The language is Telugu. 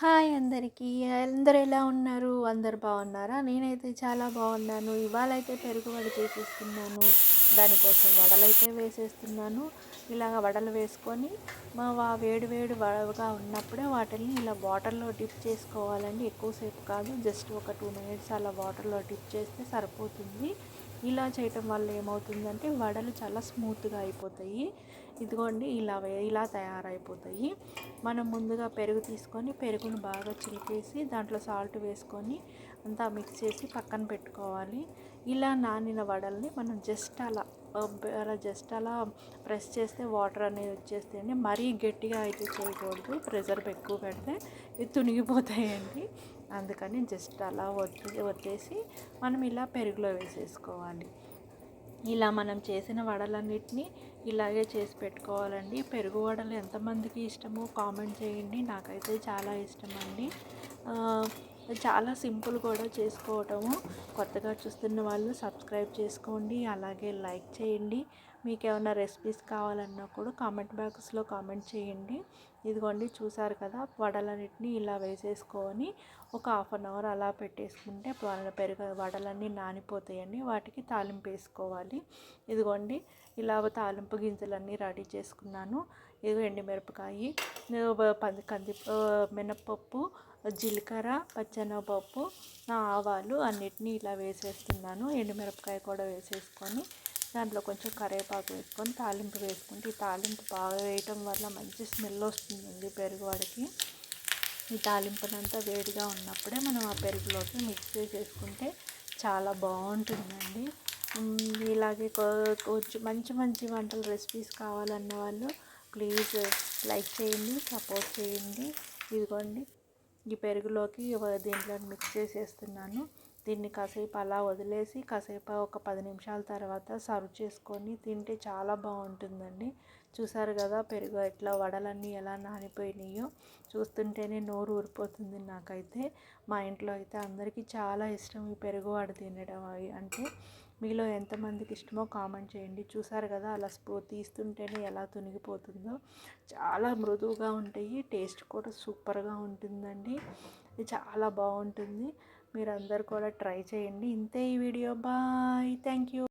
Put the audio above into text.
హాయ్ అందరికీ. అందరు ఎలా ఉన్నారు? అందరు బాగున్నారా? నేనైతే చాలా బాగున్నాను. ఇవాళ అయితే పెరుగు వడ చేసేస్తున్నాను. దానికోసం వడలైతే వేసేస్తున్నాను. ఇలాగ వడలు వేసుకొని మా వా వేడి వేడి వడగా ఉన్నప్పుడే వాటిని ఇలా వాటర్లో డిప్ చేసుకోవాలండి. ఎక్కువసేపు కాదు జస్ట్ ఒక టూ మినిట్స్ అలా వాటర్లో డిప్ చేస్తే సరిపోతుంది. ఇలా చేయటం వల్ల ఏమవుతుందంటే వడలు చాలా స్మూత్గా అయిపోతాయి. ఇదిగోండి ఇలా ఇలా తయారైపోతాయి. మనం ముందుగా పెరుగు తీసుకొని పెరుగును బాగా చిలిపేసి దాంట్లో సాల్ట్ వేసుకొని అంతా మిక్స్ చేసి పక్కన పెట్టుకోవాలి. ఇలా నానిన వడల్ని మనం జస్ట్ అలా అలా జస్ట్ అలా ప్రెస్ చేస్తే వాటర్ అనేది వచ్చేస్తాయండి. మరీ గట్టిగా అయితే చేయకూడదు. ప్రెషర్ ఎక్కువ పెడితే ఇవి తునిగిపోతాయండి. అందుకని జస్ట్ అలా వద్దు వదిలేసి మనం ఇలా పెరుగులో వేసేసుకోవాలి. ఇలా మనం చేసిన వడలన్నిటినీ ఇలాగే చేసి పెట్టుకోవాలండి. పెరుగు వడలు ఎంతమందికి ఇష్టమో కామెంట్ చేయండి. నాకైతే చాలా ఇష్టం అండి చాలా సింపుల్ కూడా చేసుకోవటము. కొత్తగా చూస్తున్న వాళ్ళు సబ్స్క్రైబ్ చేసుకోండి అలాగే లైక్ చేయండి. మీకు ఏమైనా రెసిపీస్ కావాలన్నా కూడా కామెంట్ బాక్స్లో కామెంట్ చేయండి. ఇదిగోండి చూసారు కదా వడలన్నిటిని ఇలా వేసేసుకొని ఒక హాఫ్ అన్ అవర్ అలా పెట్టేసుకుంటే పెరుగు వడలన్నీ నానిపోతాయండి. వాటికి తాలింపు వేసుకోవాలి. ఇదిగోండి ఇలా తాలింపు గింజలన్నీ రెడీ చేసుకున్నాను. ఇది ఎండుమిరపకాయ పది కంది మినపప్పు జీలకర్ర పచ్చెనగపప్పు ఆవాలు అన్నిటినీ ఇలా వేసేస్తున్నాను. ఎండుమిరపకాయ కూడా వేసేసుకొని దాంట్లో కొంచెం కరివేపాకు వేసుకొని తాలింపు వేసుకుంటే ఈ తాలింపు బాగా వేయటం వల్ల మంచి స్మెల్ వస్తుందండి పెరుగువాడికి ఈ తాలింపునంతా వేడిగా ఉన్నప్పుడే మనం ఆ పెరుగులోకి మిక్స్ చేసుకుంటే చాలా బాగుంటుందండి. ఇలాగే కొంచెం మంచి మంచి వంటల రెసిపీస్ కావాలన్న వాళ్ళు ప్లీజ్ లైక్ చేయండి సపోర్ట్ చేయండి. ఇదిగోండి ఈ పెరుగులోకి దీంట్లో మిక్స్ చేసేస్తున్నాను. దీన్ని కాసేపు అలా వదిలేసి కాసేపు ఒక పది నిమిషాల తర్వాత సర్వ్ చేసుకొని తింటే చాలా బాగుంటుందండి. చూసారు కదా పెరుగు ఎట్లా వడలన్నీ ఎలా నానిపోయినాయో? చూస్తుంటేనే నోరు ఊరిపోతుంది నాకైతే. మా ఇంట్లో అయితే అందరికీ చాలా ఇష్టం ఈ పెరుగు వడ తినడం అంటే. మీలో ఎంతమందికి ఇష్టమో కామెంట్ చేయండి. చూసారు కదా అలా స్పూ తీస్తుంటేనే ఎలా తునిగిపోతుందో. చాలా మృదువుగా ఉంటాయి. టేస్ట్ కూడా సూపర్గా ఉంటుందండి. ఇది చాలా బాగుంటుంది. మీరందరూ కూడా ట్రై చేయండి. ఇంతే ఈ వీడియో. బాయ్. Thank you.